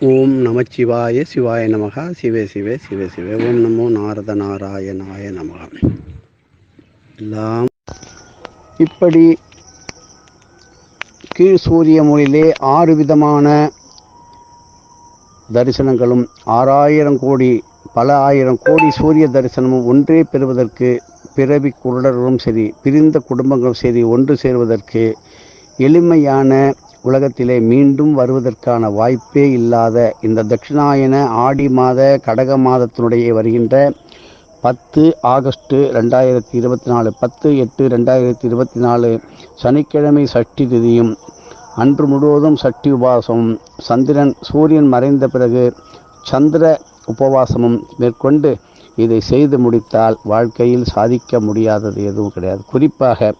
ஓம் நமச்சிவாய சிவாய நமகா. சிவே சிவே சிவே சிவே. ஓம் நமோ நாரத நாராயணாய நமகா. எல்லாம் இப்படி கீழ் சூரிய மொழியிலே ஆறு விதமான தரிசனங்களும் ஆறாயிரம் கோடி பல ஆயிரம் கோடி சூரிய தரிசனமும் ஒன்றே பெறுவதற்கு பிறவி குருடர்களும் சரி பிரிந்த குடும்பங்களும் சரி ஒன்று சேர்வதற்கு எளிமையான உலகத்திலே மீண்டும் வருவதற்கான வாய்ப்பே இல்லாத இந்த தட்சிணாயன ஆடி மாத கடக மாதத்தினுடைய வருகின்ற பத்து ஆகஸ்ட்டு ரெண்டாயிரத்தி இருபத்தி நாலு பத்து எட்டு ரெண்டாயிரத்தி இருபத்தி நாலு சனிக்கிழமை சஷ்டி திதியும் அன்று முழுவதும் சஷ்டி உபாசமும் சந்திரன் சூரியன் மறைந்த பிறகு சந்திர உபவாசமும் மேற்கொண்டு இதை செய்து முடித்தால் வாழ்க்கையில் சாதிக்க முடியாதது எதுவும் கிடையாது. குறிப்பாக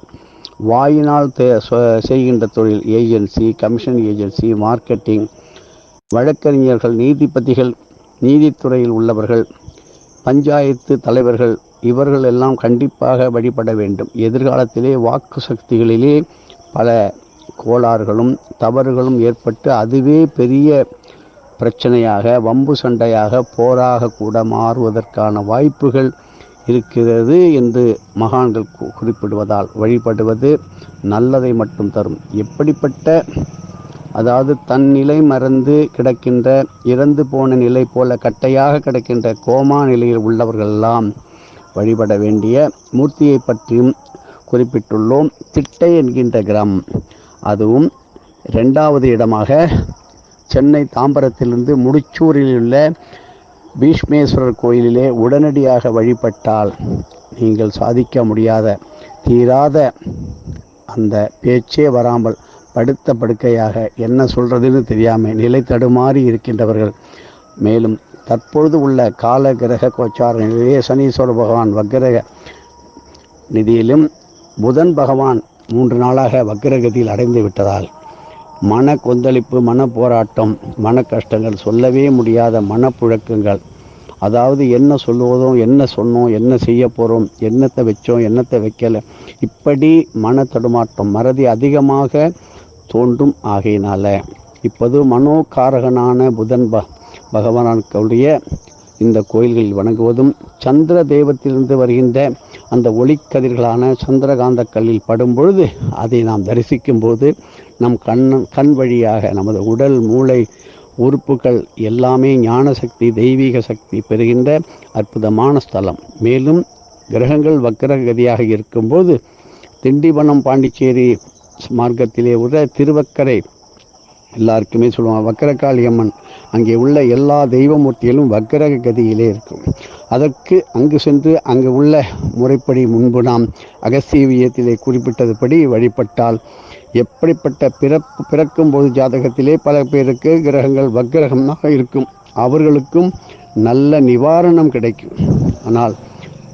வாயினால் செய்கின்ற தொழில் ஏஜென்சி கமிஷன் ஏஜென்சி மார்க்கெட்டிங் வழக்கறிஞர்கள் நீதிபதிகள் நீதித்துறையில் உள்ளவர்கள் பஞ்சாயத்து தலைவர்கள் இவர்கள் எல்லாம் கண்டிப்பாக வழிபட வேண்டும். எதிர்காலத்திலே வாக்கு சக்திகளிலே பல கோளாறுகளும் தவறுகளும் ஏற்பட்டு அதுவே பெரிய பிரச்சனையாக வம்பு சண்டையாக போராக கூட மாறுவதற்கான வாய்ப்புகள் இருக்கிறது என்று மகான்கள் குறிப்பிடுவதால் வழிபடுவது நல்லதை மட்டும் தரும். எப்படிப்பட்ட அதாவது தன் நிலை மறந்து கிடக்கின்ற இறந்து போன நிலை போல கட்டையாக கிடக்கின்ற கோமா நிலையில் உள்ளவர்களெல்லாம் வழிபட வேண்டிய மூர்த்தியை பற்றியும் குறிப்பிட்டுள்ளோம். திட்டை என்கின்ற கிராமம். அதுவும் ரெண்டாவது இடமாக சென்னை தாம்பரத்திலிருந்து முடிச்சூரில் உள்ள பீஷ்மேஸ்வரர் கோயிலிலே உடனடியாக வழிபட்டால் நீங்கள் சாதிக்க முடியாத தீராத அந்த பேச்சே வராமல் படுத்த படுக்கையாக என்ன சொல்கிறதுன்னு தெரியாமல் நிலை தடுமாறி இருக்கின்றவர்கள். மேலும் தற்பொழுது உள்ள கால கிரக கோச்சார நிலையே சனீஸ்வர பகவான் வக்கிரக நிதியிலும் புதன் பகவான் மூன்று நாளாக வக்கிரகதியில் அடைந்து விட்டதால் மன கொந்தளிப்பு மன போராட்டம் மன கஷ்டங்கள் சொல்லவே முடியாத மனப்புழக்கங்கள். அதாவது என்ன சொல்லுவதும் என்ன சொன்னோம் என்ன செய்ய போகிறோம் என்னத்தை வச்சோம் என்னத்தை வைக்கலை. இப்படி மன தடுமாற்றம் மறதி அதிகமாக தோன்றும் ஆகையினால. இப்போது மனோகாரகனான புதன் ப பகவானுடைய இந்த கோயில்களில் வணங்குவதும் சந்திர தெய்வத்திலிருந்து வருகின்ற அந்த ஒளிக்கதிர்களான சந்திரகாந்த கல்லில் படும் பொழுது அதை நாம் தரிசிக்கும் போது நம் கண் கண் வழியாக நமது உடல் மூளை உறுப்புகள் எல்லாமே ஞான சக்தி தெய்வீக சக்தி பெறுகின்ற அற்புதமான ஸ்தலம். மேலும் கிரகங்கள் வக்கரகதியாக இருக்கும்போது திண்டிவனம் பாண்டிச்சேரி மார்க்கத்திலே உள்ள திருவக்கரை எல்லாருக்குமே சொல்லுவாங்க வக்கரகாளி அம்மன். அங்கே உள்ள எல்லா தெய்வமூர்த்திகளும் வக்கரக கதியிலே இருக்கும். அதற்கு அங்கு சென்று அங்கு உள்ள முறைப்படி முன்பு நாம் அகஸ்தீவியத்திலே குறிப்பிட்டதுபடி வழிபட்டால் எப்படிப்பட்ட பிறப்பு பிறக்கும் போது ஜாதகத்திலே பல பேருக்கு கிரகங்கள் வக்கிரகமாக இருக்கும். அவர்களுக்கும் நல்ல நிவாரணம் கிடைக்கும். ஆனால்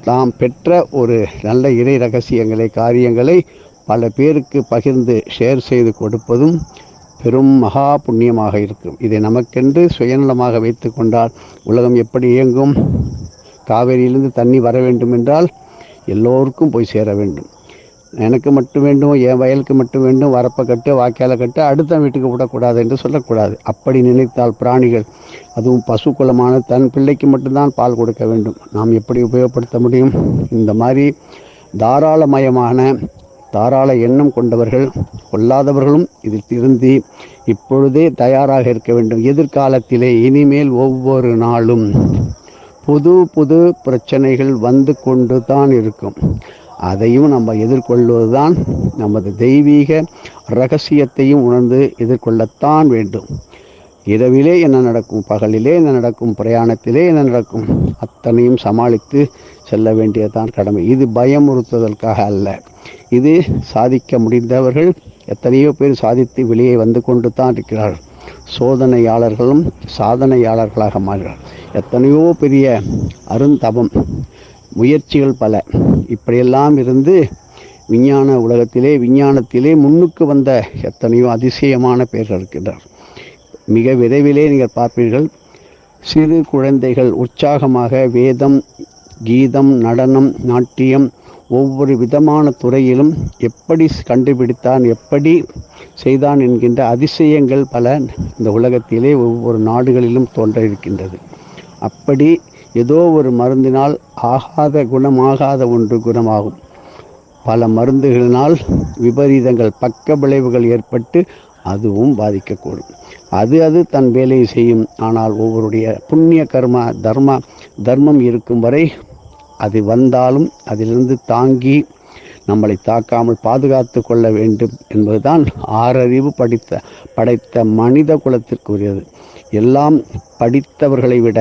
நாம் பெற்ற ஒரு நல்ல இறை ரகசியங்களை காரியங்களை பல பேருக்கு பகிர்ந்து ஷேர் செய்து கொடுப்பதும் பெரும் மகா புண்ணியமாக இருக்கும். இதை நமக்கென்று சுயநலமாக வைத்து கொண்டால் உலகம் எப்படி இயங்கும்? காவேரியிலிருந்து தண்ணி வர வேண்டும் என்றால் எல்லோருக்கும் போய் சேர வேண்டும். எனக்கு மட்டும் வேண்டும் என் வயலுக்கு மட்டும் வேண்டும் வரப்பை கட்டு வாய்க்கால கட்டு அடுத்த வீட்டுக்கு விடக்கூடாது என்று சொல்லக்கூடாது. அப்படி நினைத்தால் பிராணிகள் அதுவும் பசு குலமான தன் பிள்ளைக்கு மட்டும்தான் பால் கொடுக்க வேண்டும். நாம் எப்படி உபயோகப்படுத்த முடியும்? இந்த மாதிரி தாராளமயமான தாராள எண்ணம் கொண்டவர்கள் கொல்லாதவர்களும் இதில் திருந்தி இப்பொழுதே தயாராக இருக்க வேண்டும். எதிர்காலத்திலே இனிமேல் ஒவ்வொரு நாளும் புது புது பிரச்சனைகள் வந்து கொண்டு தான் இருக்கும். அதையும் நம்ம எதிர்கொள்வதுதான் நமது தெய்வீக ரகசியத்தையும் உணர்ந்து எதிர்கொள்ளத்தான் வேண்டும். இரவிலே என்ன நடக்கும்? பகலிலே என்ன நடக்கும்? பிரயாணத்திலே என்ன நடக்கும்? அத்தனையும் சமாளித்து செல்ல வேண்டியதுதான் கடமை. இது பயமுறுத்துவதற்காக அல்ல. இது சாதிக்க முடிந்தவர்கள் எத்தனையோ பேர் சாதித்து வெளியே வந்து கொண்டு தான் இருக்கிறார்கள் சோதனையாளர்களும் சாதனையாளர்களாக மாறுகிறார். எத்தனையோ பெரிய அருந்தபம் முயற்சிகள் பல. இப்படியெல்லாம் இருந்து விஞ்ஞான உலகத்திலே விஞ்ஞானத்திலே முன்னுக்கு வந்த எத்தனையோ அதிசயமான பேர்கள் இருக்கின்றார். மிக விரைவிலே நீங்கள் பார்ப்பீர்கள் சிறு குழந்தைகள் உற்சாகமாக வேதம் கீதம் நடனம் நாட்டியம் ஒவ்வொரு விதமான துறையிலும் எப்படி கண்டுபிடித்தான் எப்படி செய்தான் என்கின்ற அதிசயங்கள் பல இந்த உலகத்திலே ஒவ்வொரு நாடுகளிலும் தோன்ற இருக்கின்றது அப்படி ஏதோ ஒரு மருந்தினால் ஆகாத குணமாகாத ஒன்று குணமாகும். பல மருந்துகளினால் விபரீதங்கள் பக்க விளைவுகள் ஏற்பட்டு அதுவும் பாதிக்கக்கூடும். அது அது தன் வேலையை செய்யும். ஆனால் ஒவ்வொருடைய புண்ணிய கர்ம தர்ம தர்மம் இருக்கும் வரை அது வந்தாலும் அதிலிருந்து தாங்கி நம்மளை தாக்காமல் பாதுகாத்து கொள்ள வேண்டும் என்பதுதான் ஆறறிவு படித்த படைத்த மனித குலத்திற்குரியது. எல்லாம் படித்தவர்களை விட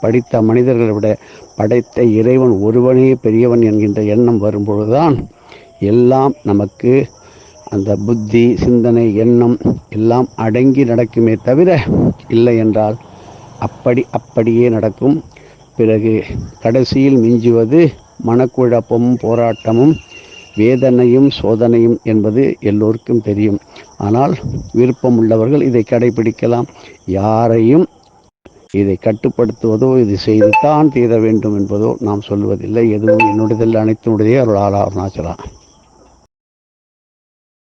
படித்த மனிதர்களை விட படைத்த இறைவன் ஒருவனே பெரியவன் என்கின்ற எண்ணம் வரும்பொழுதுதான் எல்லாம் நமக்கு அந்த புத்தி சிந்தனை எண்ணம் எல்லாம் அடங்கி நடக்குமே தவிர இல்லை என்றால் அப்படி அப்படியே நடக்கும். பிறகு கடைசியில் மிஞ்சுவது மனக்குழப்பமும் போராட்டமும் வேதனையும் சோதனையும் என்பது எல்லோருக்கும் தெரியும். ஆனால் விருப்பம் உள்ளவர்கள் இதை கடைபிடிக்கலாம். யாரையும் இதை கட்டுப்படுத்துவதோ இது செய்துதான் தீர வேண்டும் என்பதோ நாம் சொல்வதில்லை. எதுவும் என்னுடையதில் அனைத்தினுடைய அருளாளா அருணாச்சலா.